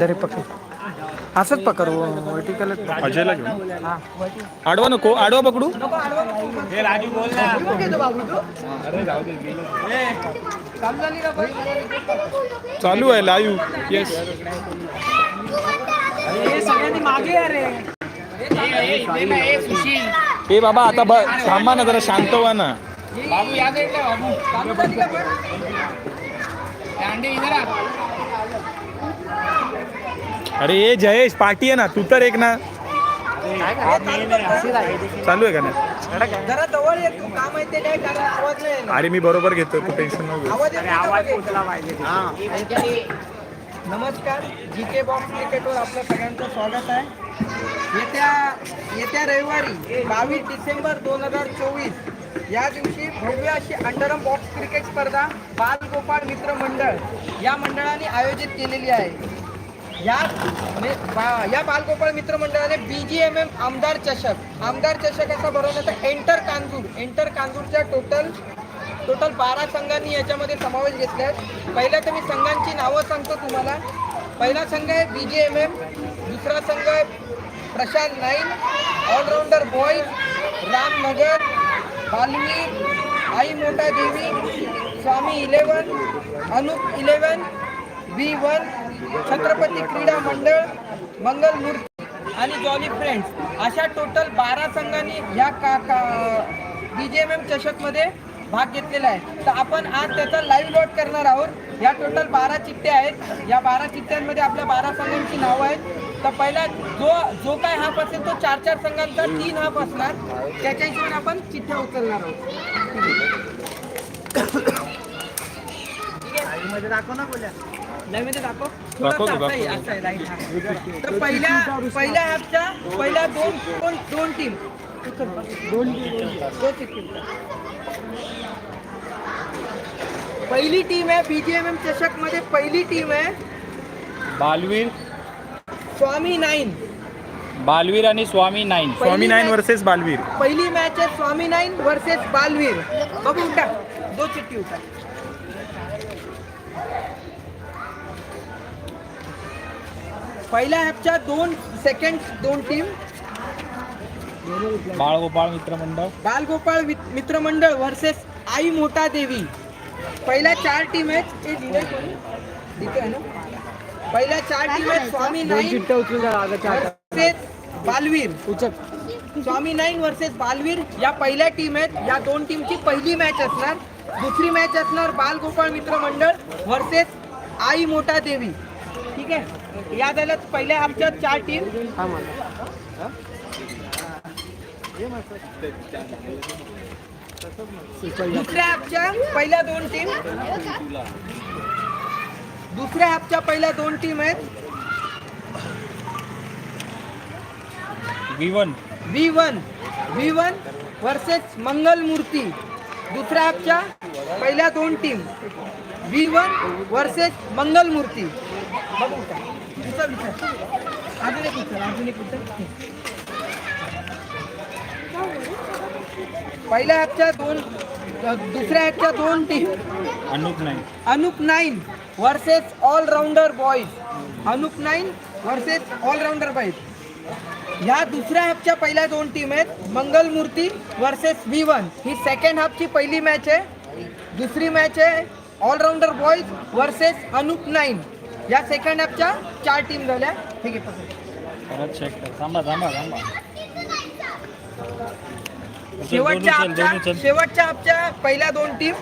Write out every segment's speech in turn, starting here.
दरे पकड। असंच पकड वर्टिकल अजयला घेऊ आडवा नको आडवा पकडू. चालू आहे लाईव्ह येस सगळ्यांनी मागे अरे ए बाबा आता थांबा ना जरा शांत व्हा ना. अरे ए जयेश पार्टी आहे ना तू तर एक ना। चालू आहे का येणार. अरे मी बरोबर घेतो तू टेन्शन नको. नमस्कार जी के बॉक्स क्रिकेटवर आपलं सगळ्यांचं स्वागत आहे. येत्या येत्या रविवारी बावीस डिसेंबर दोन हजार चोवीस या दिवशी भव्य अशी अंडरम बॉक्स क्रिकेट स्पर्धा बालगोपाळ मित्र मंडळ या मंडळाने आयोजित केलेली आहे. या बा- या बालगोपाळ मित्र मंडळाने बी जी एम एम आमदार चषक आमदार चषक असा भरवण्याचा एंटर कांजूर एंटर कांजूरच्या टोटल टोटल बारा संघांनी याच्यामध्ये समावेश घेतला आहे पहिल्या तर मी संघांची नावं सांगतो तुम्हाला. पहिला संघ आहे बी जी एम एम दुसरा संघ आहे Prashant nine all rounder boys Ramnagar Balveer आई मोठा देवी Swami eleven Anup eleven B one Chhatrapati क्रीडा मंडळ मंगल मूर्ती आणि जॉली फ्रेंड्स. अशा टोटल बारा संघांनी ह्या का का बी जी एम एम चषकमध्ये भाग घेतलेला आहे. तर आपण आज त्याचा लाईव्ह लॉट करणार आहोत. या टोटल बारा चिठ्ठ्या आहेत. या बारा चिठ्ठ्यांमध्ये आपल्या बारा संघांची नावं आहेत. तर पहिला जो जो काय हाफ असेल तो चार चार संघांचा तीन हाफ असणार. त्याच्या हिशोबाने आपण चिठ्ठ्या उचलणार आहोत. मध्ये दाखव ना बोल्या. नाही मध्ये दाखव. दाखव, थोडंसं दाखव. असं आहे, असं आहे, right. तर पहिल्या पहिल्या हाफच्या पहिल्या दोन दोन दोन टीम दोन दोन टीम पहिली टीम आहे बीजीएमएम चषकमध्ये पहिली टीम आहे बालवीर स्वामी नाईन. बालवीर आणि Swami nine. Swami nine versus Balveer. पहिली मॅच आहे स्वामी नाईन वर्सेस बालवीर. बघू उठा. दो चिट्टी उठा. पहिल्या हॅपच्या दोन सेकंड दोन टीम बाळगोपाळ मित्रमंडळ. बालगोपाळ मित्रमंडळ वर्सेस आई मोठा देवी पहिल्या चार टीम आहेत. हे लिहिलंय कोणी? लिहितोय ना? पहिल्या चार टीम आहेत Swami nine versus Balveer. Swami nine versus Balveer या पहिल्या टीम आहेत या दोन टीमची पहिली मॅच असणार. दुसरी मॅच असणार बालगोपाळ मित्र मंडळ वर्सेस आई मोठा देवी. ठीक आहे? या झाल्या पहिल्या आमच्या चार टीम. दुसऱ्या ॲपच्या पहिल्या दोन टीम. दुसऱ्या ॲपच्या पहिल्या दोन टीम आहेत. V one V one V one versus Mangal Murti दुसऱ्या ॲपच्या पहिल्या दोन team V one versus Mangal Murti बघू का. अजून एक अजून एक. पहिल्या ॲपच्या दोन दुसऱ्या ॲपच्या दोन team Anup nine Anup nine versus all rounder boys Anup nine versus all rounder boys ह्या दुसऱ्या हाफच्या पहिल्या दोन टीम आहेत. Mangal Murti versus V one ही सेकंड हाफची पहिली मॅच आहे. दुसरी मॅच आहे all rounder boys versus Anup nine या सेकंड हाफच्या चार टीम झाल्या. ठीक आहे थांबा थांबा थांबा. शेवटच्या. शेवटच्या हाफच्या पहिल्या दोन टीम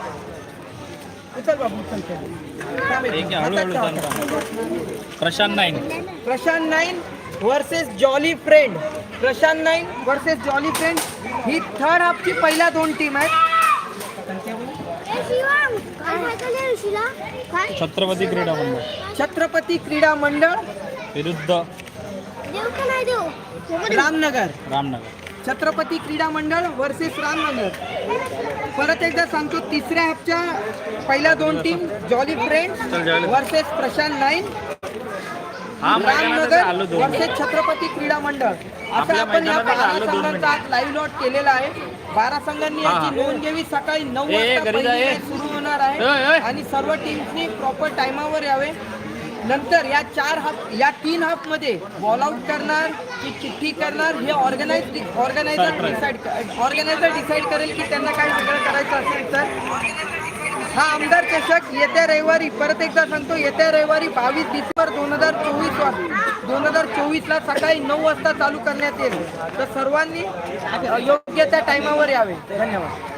उचल बाबू उचल. Prashant nine. Prashant nine versus jolly friend Prashant nine versus jolly friend ही थर्ड हाफची पहिल्या दोन टीम आहेत. छत्रपती क्रीडा मंडळ. छत्रपती क्रीडा मंडळ. विरुद्ध. रामनगर. रामनगर. छत्रपती क्रीडा मंडळ वर्सेस रामनगर परत एकदा सांगतो तिसऱ्या हाफच्या पहिल्या दोन team jolly friend versus Prashant nine Ramnagar versus Chhatrapati क्रीडा मंडळ. असं आपण या बारा संघांचा आज लाईव्ह लॉट केलेला आहे. बारा संघांनी याची. नोंद घ्यावी. सकाळी नऊ वाजता सुरू होणार होणार आहे आणि सर्व टीम्सनी प्रॉपर टायमावर यावे. नंतर या चार हाफ या तीन हाफमध्ये बॉल आउट करणार की चिठ्ठी करणार हे organise organiser decide organiser decide करेल की त्यांना काय वेगळं करायचं असेल तर. हा आमदार चषक येत्या रविवारी परत एकदा सांगतो येत्या रविवारी बावीस डिसेंबर दोन हजार चोवीस दोन हजार चोवीसला सकाळी नऊ वाजता चालू करण्यात येईल. तर सर्वांनी योग्य त्या टायमावर यावे. धन्यवाद.